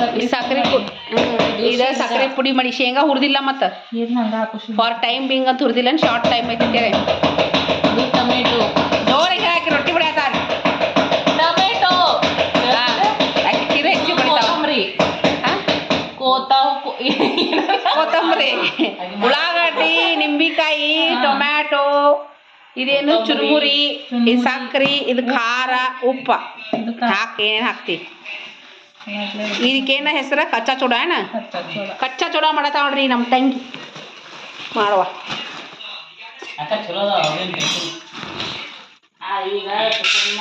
ಸಕ್ರಿ ಸಕ್ಕರೆ ಇದ ಸಕ್ಕರೆ ಪುಡಿ ಮಾಡಿ ಶೇಂಗಾ ಹುರಿದಿಲ್ಲ ಮತ್ತೆ. ಫಾರ್ ಟೈಮ್ ಬಿಂಗ್ ಅಂತ ಹುರಿದಿಲ್ಲ ಶಾರ್ಟ್ ಟೈಮ್ ಐತಿ ಅಂತೇಳಿ ಇದು ಟೊಮೆಟೊ ಜೋರಿಗೆ ಹಾಕಿ. ರೊಟ್ಟಿ ಟೊಮೆಟೊ ಹೆಚ್ಚಿ ಕೊತ್ತಂಬರಿ. ಉಳ್ಳಾಗಡ್ಡಿ ನಿಂಬಿಕಾಯಿ ಟೊಮ್ಯಾಟೊ ಇದೇನು ಚುರುಮುರಿ ಈ ಸಕ್ರೆ ಇದು ಖಾರ ಉಪ್ಪ. ಹಾಕಿ ಏನು ಹಾಕ್ತಿ? ಇದಕ್ಕೇನ ಹೆಸರು? ಕಚ್ಚಾ ಚೂಡ ಏನ. ಕಚ್ಚಾ ಚೂಡ ಮಾಡತಾವ ನೋಡ್ರಿ ನಮ್ಮ ತಂಗಿ. ಮಾಡುವ.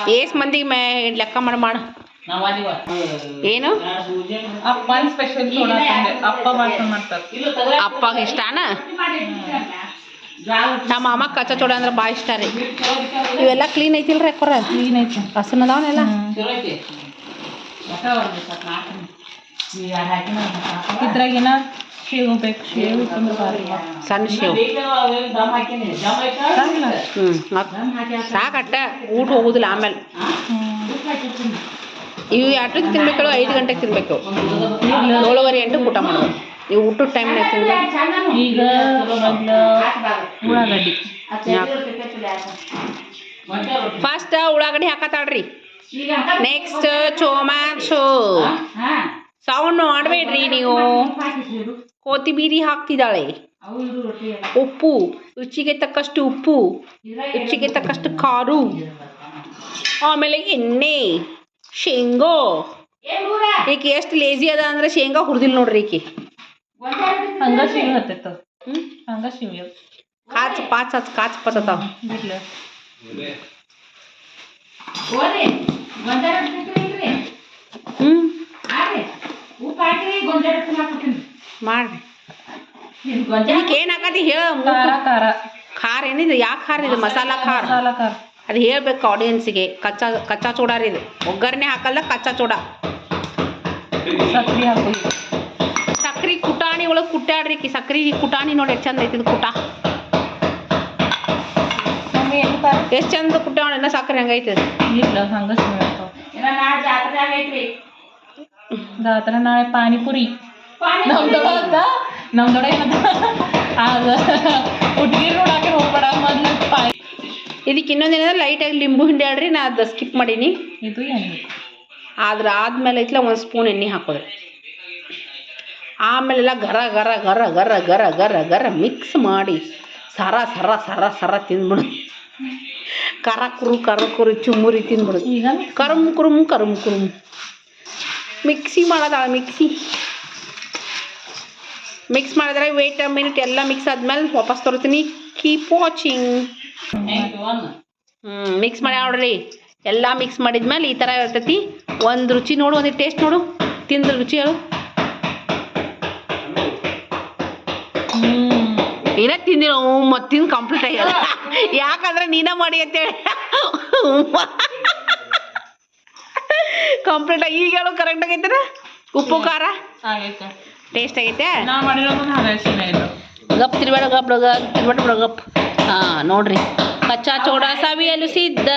ಏಸ್ ಮಂದಿಗೆ ಮೇ ಲೆಕ್ಕ ಮಾಡಿ ಮಾಡು. ಏನು? ಅಪ್ಪಾಗ ಸ್ಪೆಷಲ್ ಚೂಡ ತಂದೆ. ಅಪ್ಪ ಭಾಷಣ ಮಾಡ್ತಾರೆ. ಅಪ್ಪಗ ಇಷ್ಟನ? ನಮ್ಮ ಅಮ್ಮ ಕಚ್ಚಾ ಚೂಡ ಅಂದ್ರೆ ಭಾಳ ಇಷ್ಟ ರೀ. ಇವೆಲ್ಲ ಕ್ಲೀನ್ ಐತಿಲ್ರಿ ಅಕ್ಕೋರ? ಕ್ಲೀನ್ ಐತೆ. ಹಸನ್ ಅದಾವನೆಲ್ಲ? ಇದ್ರಾಗಿನ ಶೇವ್ ಬೇಕು ಶೇವ್ ಸಣ್ಣ ಶೇವ್? ಹ್ಞೂ ಸಾಕಟ್ಟ ಊಟ ಹೋಗುದಿಲ್ಲ ಆಮೇಲೆ. ಇವು ಎಷ್ಟೊತ್ತಿಗೆ ತಿನ್ಬೇಕು ಐದು ಗಂಟೆಗೆ ತಿನ್ಬೇಕು. ಏಳುವರೆ ಎಂಟು ಊಟ ಮಾಡೋದು ನೀವು ಊಟದ ಟೈಮ್ನಾಗ ತಿನ್ಬೇಕು. ಈಗ ಉಳ್ಳಾಗಡ್ಡಿ ಫಸ್ಟ್ ಉಳ್ಳಾಗಡ್ಡಿ ಹಾಕತ್ತಾಳ್ರಿ ನೆಕ್ಸ್ಟ್ ಟೊಮ್ಯಾಟೊ ಸೌಂಡ್ ಮಾಡಬೇಡ್ರಿ ನೀವು. ಕೊತ್ತಿಬೀರಿ ಹಾಕ್ತಿದ್ದಾಳೆ. ಉಪ್ಪು ರುಚಿಗೆ ತಕ್ಕಷ್ಟು ಉಪ್ಪು ರುಚಿಗೆ ತಕ್ಕಷ್ಟು ಖಾರು ಆಮೇಲೆ ಎಣ್ಣೆ ಶೇಂಗೋ. ಈಕೆ ಎಷ್ಟು ಲೇಜಿ ಅದ ಅಂದ್ರೆ ಶೇಂಗಾ ಹುರಿದಿಲ್ಲ ನೋಡ್ರಿ ಈಕೆ. ಹಂಗ ಶಿವ್ ಹತ್ತಿತ್ತು ಹ್ಮ್? ಹಂಗ ಶಿವ್ ಕಾಚ್ ಪಾಚ್ ಹಚ್ ಕಾಚ್ ಹ್ಮ್ ಮಾಡ್ರಿ. ಇದಕ್ಕೆ ಏನ್ ಹಾಕತಿ ಹೇಳ. ಖಾರ ಖಾರ. ಏನಿದು? ಯಾಕೆ ಖಾರ ಇದು? ಮಸಾಲಾ ಖಾರ. ಅದು ಹೇಳ್ಬೇಕು ಆಡಿಯನ್ಸಿಗೆ ಕಚ್ಚಾ ಕಚ್ಚಾ ಚೂಡ ರೀ ಇದು. ಒಗ್ಗರಣೆ ಹಾಕಲ್ಲ ಕಚ್ಚಾ ಚೂಡ. ಸಕ್ರಿ ಹಾಕು ಈಗ. ಸಕ್ರಿ ಕುಟಾಣಿ ಒಳಗೆ ಕುಟ್ಟಾಡ್ರಿ ಸಕ್ರೆ ಕುಟಾಣಿ ನೋಡಿ ಎಷ್ಟು ಚಂದ ಐತಿ ಇದು ಕುಟ. ಎಷ್ಟು ಚಂದ ಪುಟ್ಟವಣ ಇನ್ನ ಸಾಕ್ರೆ ಹಂಗೈತಿ. ಇಲ್ಲ ಹಂಗ ಜಾತ್ರೆ ನಾಳೆ ಪಾನಿಪುರಿ. ಹುಡ್ಗಿರ್ ಹೋಗ್ಬೇಡ. ಮೊದ್ಲು ಪಾಯಿ ಇದಕ್ಕೆ ಇನ್ನೊಂದೇನಂದ್ರೆ ಲೈಟಾಗಿ ಲಿಂಬು ಹಿಂಡಿ ಆಡ್ರಿ. ನಾ ಅದು ಸ್ಕಿಪ್ ಮಾಡೀನಿ. ಇದು ಎಣ್ಣೆ ಆದ್ರೆ ಆದ್ಮೇಲೆ ಐತ್ಲ ಒಂದು ಸ್ಪೂನ್ ಎಣ್ಣೆ ಹಾಕೋದ್ರಿ ಆಮೇಲೆಲ್ಲ ಗರ ಗರ ಗರ ಗರ ಗರ ಗರ ಗರ ಮಿಕ್ಸ್ ಮಾಡಿ ಸರ ಸರ ಸರ ಸರ ತಿಂದ್ಬಿಡು. ಕರ ಕುರು ಕರ ಕುರು ಚುಮ್ಮುರಿ ತಿಂದ್ಬಿಡು ಈಗ? ಕರುಮ್ ಕುರುಮ್ ಕರುಮ್ ಕುರುಮ್ ಮಿಕ್ಸಿ ಮಾಡೋದಾಳ ಮಿಕ್ಸಿ? ಮಿಕ್ಸ್ ಮಾಡಿದ್ರೆ ವೇಟ್ ಮಿನಿಟ್ ಎಲ್ಲ ಮಿಕ್ಸ್ ಆದ್ಮೇಲೆ ವಾಪಸ್ ತರ್ತೀನಿ ಕೀಪ್ ವಾಚಿಂಗ್ ಹ್ಞೂ ಮಿಕ್ಸ್ ಮಾಡಿ ನೋಡ್ರಿ. ಎಲ್ಲ ಮಿಕ್ಸ್ ಮಾಡಿದ್ಮೇಲೆ ಈ ಥರ ಇರ್ತೈತಿ. ಒಂದು ರುಚಿ ನೋಡು ಒಂದು ಟೇಸ್ಟ್ ನೋಡು. ತಿಂದ್ರೆ ರುಚಿ ಹೇಳು. ಹ್ಮ್ ತಿಂದಿಲ್ಲ ಮತ್ತೆ ತಿಂದು ಕಂಪ್ಲೀಟ್ ಆಗ್ಯದ ಯಾಕಂದ್ರೆ ನೀನ ಮಾಡಿ ಅಂತೇಳಿ. ಕಂಪ್ಲೀಟ್ ಆಗಿ ಈಗ ಹೇಳು ಕರೆಕ್ಟ್ ಆಗೈತೆ ಉಪ್ಪು ಖಾರ? ಟೇಸ್ಟ್ ಆಗೈತೆ? ಗಪ್ ತಿರ್ಬೇಡ ಗಪ್ ಬಿಡ ತಿರ್ಬೇಡ ಬಿಡ ಗಪ್ ಹಾಂ ನೋಡ್ರಿ. ಕಚ್ಚಾ ಚೋಡಾ ಸವಿಯಲು ಸಿದ್ಧ.